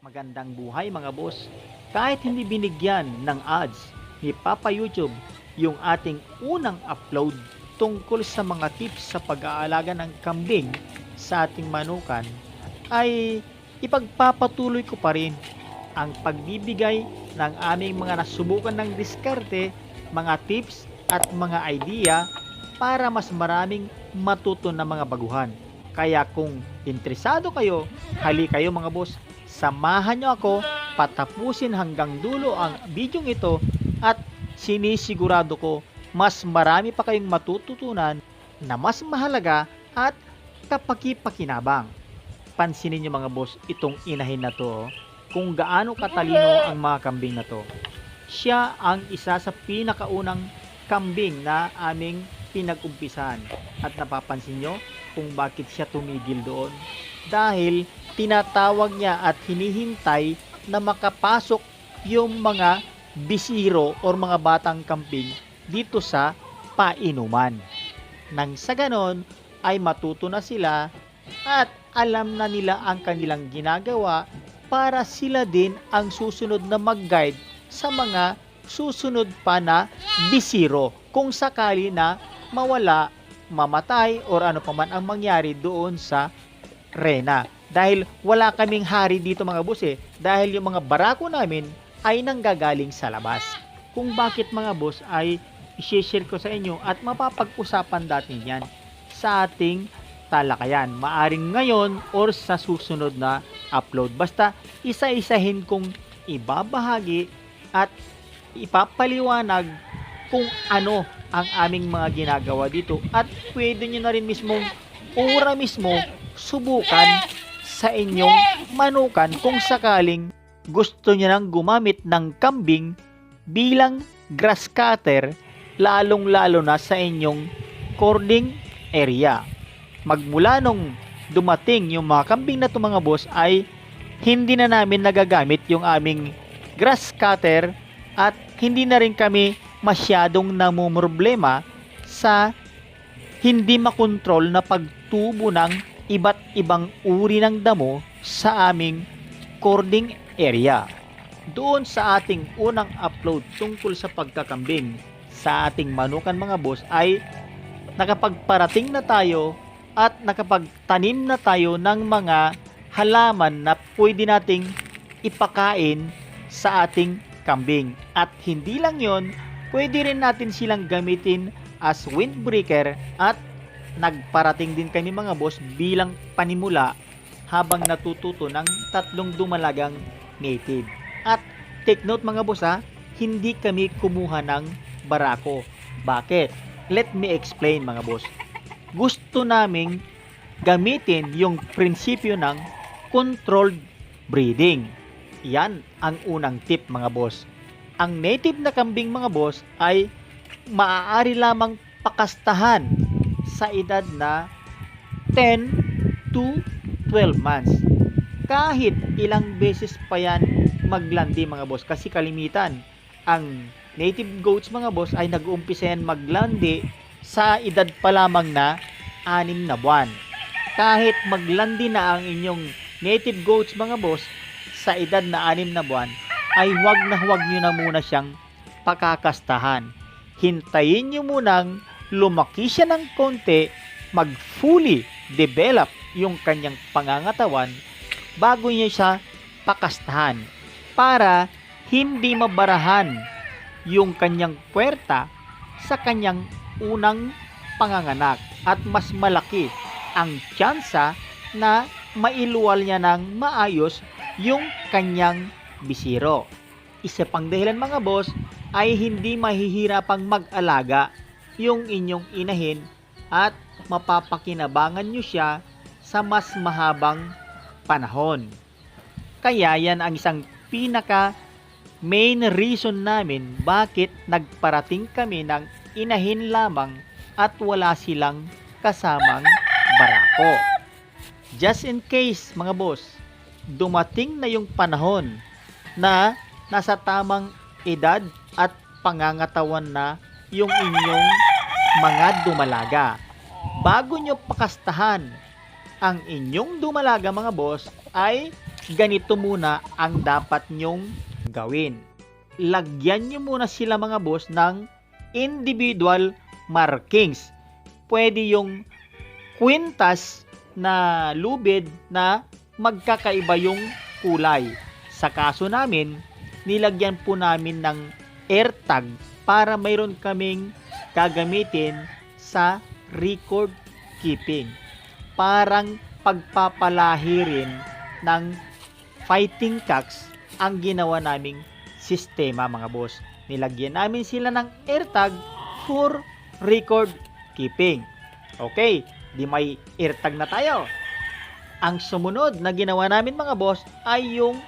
Magandang buhay mga boss. Kahit hindi binigyan ng ads ni Papa YouTube yung ating unang upload tungkol sa mga tips sa pag-aalaga ng kambing sa ating manukan, ay ipagpapatuloy ko pa rin ang pagbibigay ng aming mga nasubukan ng diskarte, mga tips at mga idea para mas maraming matuto na mga baguhan. Kaya kung interesado kayo, hali kayo mga boss, samahan nyo ako patapusin hanggang dulo ang bidyong ito at sinisigurado ko mas marami pa kayong matututunan na mas mahalaga at kapakipakinabang. Pansinin nyo mga boss itong inahin na to oh, kung gaano katalino ang mga kambing na to. Siya ang isa sa pinakaunang kambing na aming pinag-umpisan at napapansin nyo kung bakit siya tumigil doon dahil tinatawag niya at hinihintay na makapasok yung mga bisiro or mga batang kambing dito sa painuman. Nang sa ganon ay matuto na sila at alam na nila ang kanilang ginagawa para sila din ang susunod na mag-guide sa mga susunod pa na bisiro kung sakali na mawala, mamatay or ano pa man ang mangyari doon sa rena. Dahil wala kaming hari dito mga boss eh. Dahil yung mga barako namin ay nanggagaling sa labas. Kung bakit mga boss ay i-share ko sa inyo at mapapag-usapan natin yan sa ating talakayan. Maaring ngayon or sa susunod na upload. Basta isa-isahin kong ibabahagi at ipapaliwanag kung ano ang aming mga ginagawa dito at pwede nyo na rin mismong ura mismo subukan sa inyong manukan kung sakaling gusto nyo nang gumamit ng kambing bilang grass cutter lalong lalo na sa inyong cording area. Magmula nung dumating yung mga kambing na to mga boss ay hindi na namin nagagamit yung aming grass cutter at hindi na rin kami masyadong namumroblema sa hindi makontrol na pagtubo ng iba't ibang uri ng damo sa aming cording area. Doon sa ating unang upload tungkol sa pagkakambing sa ating manukan mga boss ay nakapagparating na tayo at nakapagtanim na tayo ng mga halaman na pwede nating ipakain sa ating kambing. At hindi lang yon, pwede rin natin silang gamitin as windbreaker at nagparating din kami mga boss bilang panimula habang natututo ng tatlong dumalagang native. At take note mga boss ha, hindi kami kumuha ng barako. Bakit? Let me explain mga boss. Gusto naming gamitin yung prinsipyo ng controlled breeding. Yan ang unang tip mga boss. Ang native na kambing mga boss ay maaari lamang pakastahan sa edad na 10 to 12 months. Kahit ilang beses pa yan maglandi mga boss kasi kalimitan ang native goats mga boss ay nag-uumpisa yan maglandi sa edad pa lamang na 6 na buwan. Kahit maglandi na ang inyong native goats mga boss sa edad na 6 na buwan ay huwag na huwag nyo na muna siyang pakakastahan. Hintayin nyo munang lumaki siya ng konti, mag fully develop yung kanyang pangangatawan bago niya siya pakastahan para hindi mabarahan yung kanyang puwerta sa kanyang unang panganganak at mas malaki ang tsansa na mailuwal niya ng maayos yung kanyang bisiro. Isa pang dahilan mga boss ay hindi mahihirapang mag-alaga yung inyong inahin at mapapakinabangan nyo siya sa mas mahabang panahon. Kaya yan ang isang pinaka main reason namin bakit nagparating kami ng inahin lamang at wala silang kasamang barako. Just in case mga boss, dumating na yung panahon na nasa tamang edad at pangangatawan na yung inyong mga dumalaga. Bago nyo pakastahan ang inyong dumalaga mga boss ay ganito muna ang dapat nyong gawin. Lagyan nyo muna sila mga boss ng individual markings. Pwede yung kwintas na lubid na magkakaiba yung kulay. Sa kaso namin, nilagyan po namin ng air tag para mayroon kaming gagamitin sa record keeping. Parang pagpapalahi rin ng fighting cocks ang ginawa naming sistema mga boss. Nilagyan namin sila ng air tag for record keeping. Okay, di may air tag na tayo. Ang sumunod na ginawa namin mga boss ay yung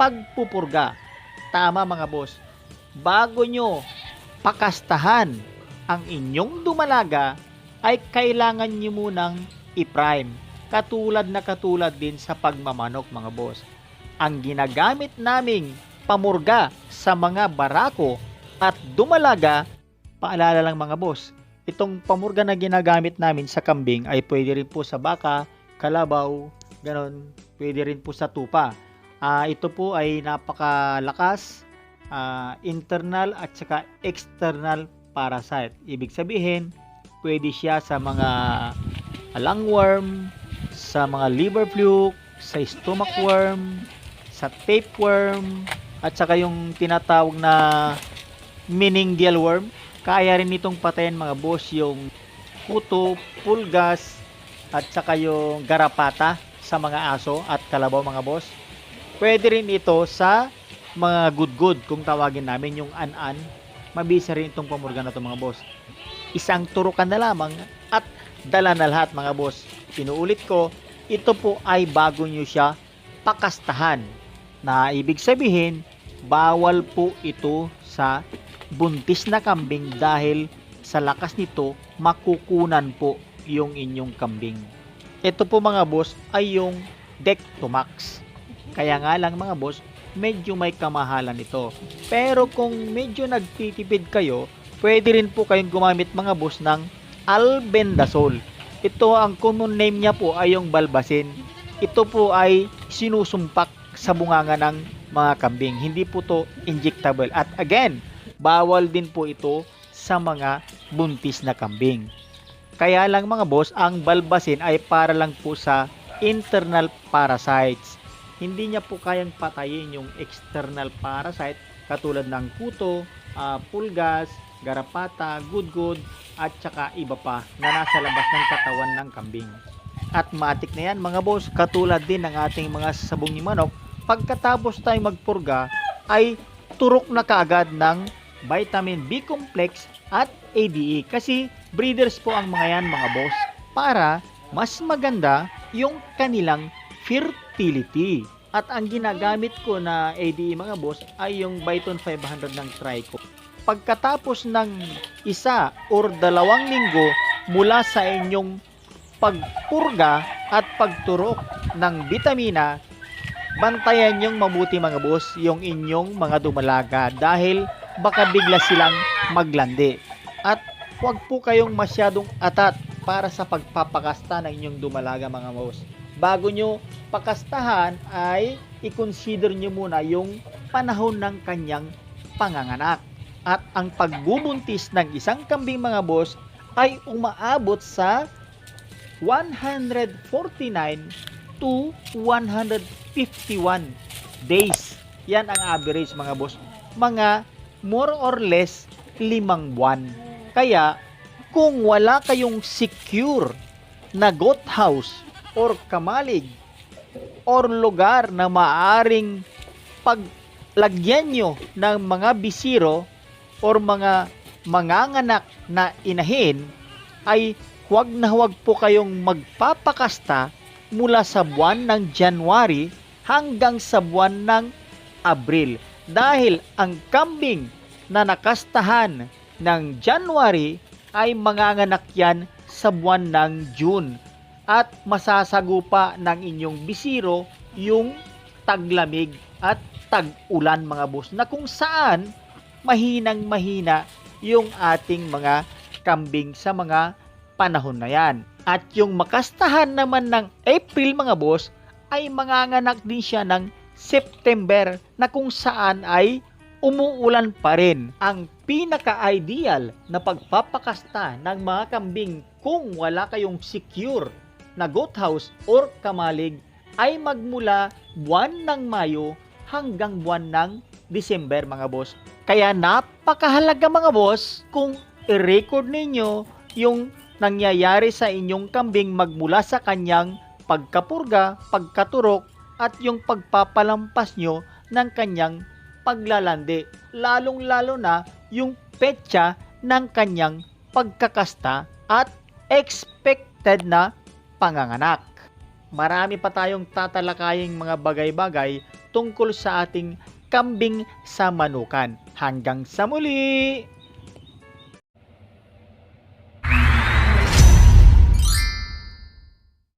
pagpupurga. Tama mga boss. Bago nyo pakastahan ang inyong dumalaga ay kailangan nyo munang i-prime. Katulad na katulad din sa pagmamanok mga boss. Ang ginagamit naming pamurga sa mga barako at dumalaga, paalala lang mga boss, itong pamurga na ginagamit namin sa kambing ay pwede rin po sa baka, kalabaw, ganon, pwede rin po sa tupa. Ah, ito po ay napakalakas, ah, internal at saka external parasite. Ibig sabihin, pwede siya sa mga lungworm, sa mga liver fluke, sa stomach worm, sa tapeworm, at saka yung tinatawag na meningeal worm. Kaya rin itong patayin mga boss yung kuto, pulgas, at saka yung garapata sa mga aso at kalabaw mga boss. Pwede rin ito sa mga good-good kung tawagin namin yung an-an. Mabisa rin itong pamurga na ito mga boss. Isang turukan na lamang at dala na lahat mga boss. Inuulit ko, ito po ay bago nyo siya pakastahan. Na ibig sabihin, bawal po ito sa buntis na kambing dahil sa lakas nito makukunan po yung inyong kambing. Ito po mga boss ay yung Dectomax. Kaya nga lang mga boss, medyo may kamahalan ito. Pero kung medyo nagtitipid kayo, pwede rin po kayong gumamit mga boss ng albendazole. Ito ang common name niya po ay yung balbasin. Ito po ay sinusumpak sa bunganga ng mga kambing. Hindi po to injectable. At again, bawal din po ito sa mga buntis na kambing. Kaya lang mga boss, ang balbasin ay para lang po sa internal parasites. Hindi niya po kayang patayin yung external parasite katulad ng kuto, ah, pulgas, garapata, gudgod, at saka iba pa na nasa labas ng katawan ng kambing. At matik na yan mga boss, katulad din ng ating mga sabong ni manok, pagkatapos tayo magpurga ay turok na kaagad ng vitamin B complex at ADE kasi breeders po ang mga yan mga boss para mas maganda yung kanilang fertility. At ang ginagamit ko na ADE mga boss ay yung Byton 500 ng Trico. Pagkatapos ng isa or dalawang linggo mula sa inyong pagpurga at pagturok ng vitamina, bantayan yung mabuti mga boss yung inyong mga dumalaga dahil baka bigla silang maglandi. At huwag po kayong masyadong atat para sa pagpapakasta ng inyong dumalaga mga boss. Bago nyo pakastahan ay i-consider nyo muna yung panahon ng kanyang panganganak. At ang pagbubuntis ng isang kambing mga boss ay umaabot sa 149 to 151 days. Yan ang average mga boss. Mga more or less limang buwan. Kaya kung wala kayong secure na goat house or kamalig or lugar na maaring paglagyan nyo ng mga bisiro or mga manganganak na inahin ay huwag na huwag po kayong magpapakasta mula sa buwan ng January hanggang sa buwan ng Abril. Dahil ang kambing na nakastahan ng January ay manganganak yan sa buwan ng June. At masasagupa ng inyong bisiro yung taglamig at tag-ulan mga boss na kung saan mahinang mahina yung ating mga kambing sa mga panahon na yan. At yung makastahan naman ng April mga boss ay manganganak din siya ng September na kung saan ay umuulan pa rin. Ang pinaka-ideal na pagpapakasta ng mga kambing kung wala kayong secure na goat house or kamalig ay magmula buwan ng Mayo hanggang buwan ng December mga boss. Kaya napakahalaga mga boss kung i-record ninyo yung nangyayari sa inyong kambing magmula sa kanyang pagkapurga, pagkaturok at yung pagpapalampas nyo ng kanyang paglalandi. Lalong-lalo na yung petsa ng kanyang pagkakasta at expected na panganganak. Marami pa tayong tatalakaying mga bagay-bagay tungkol sa ating kambing sa manukan. Hanggang sa muli!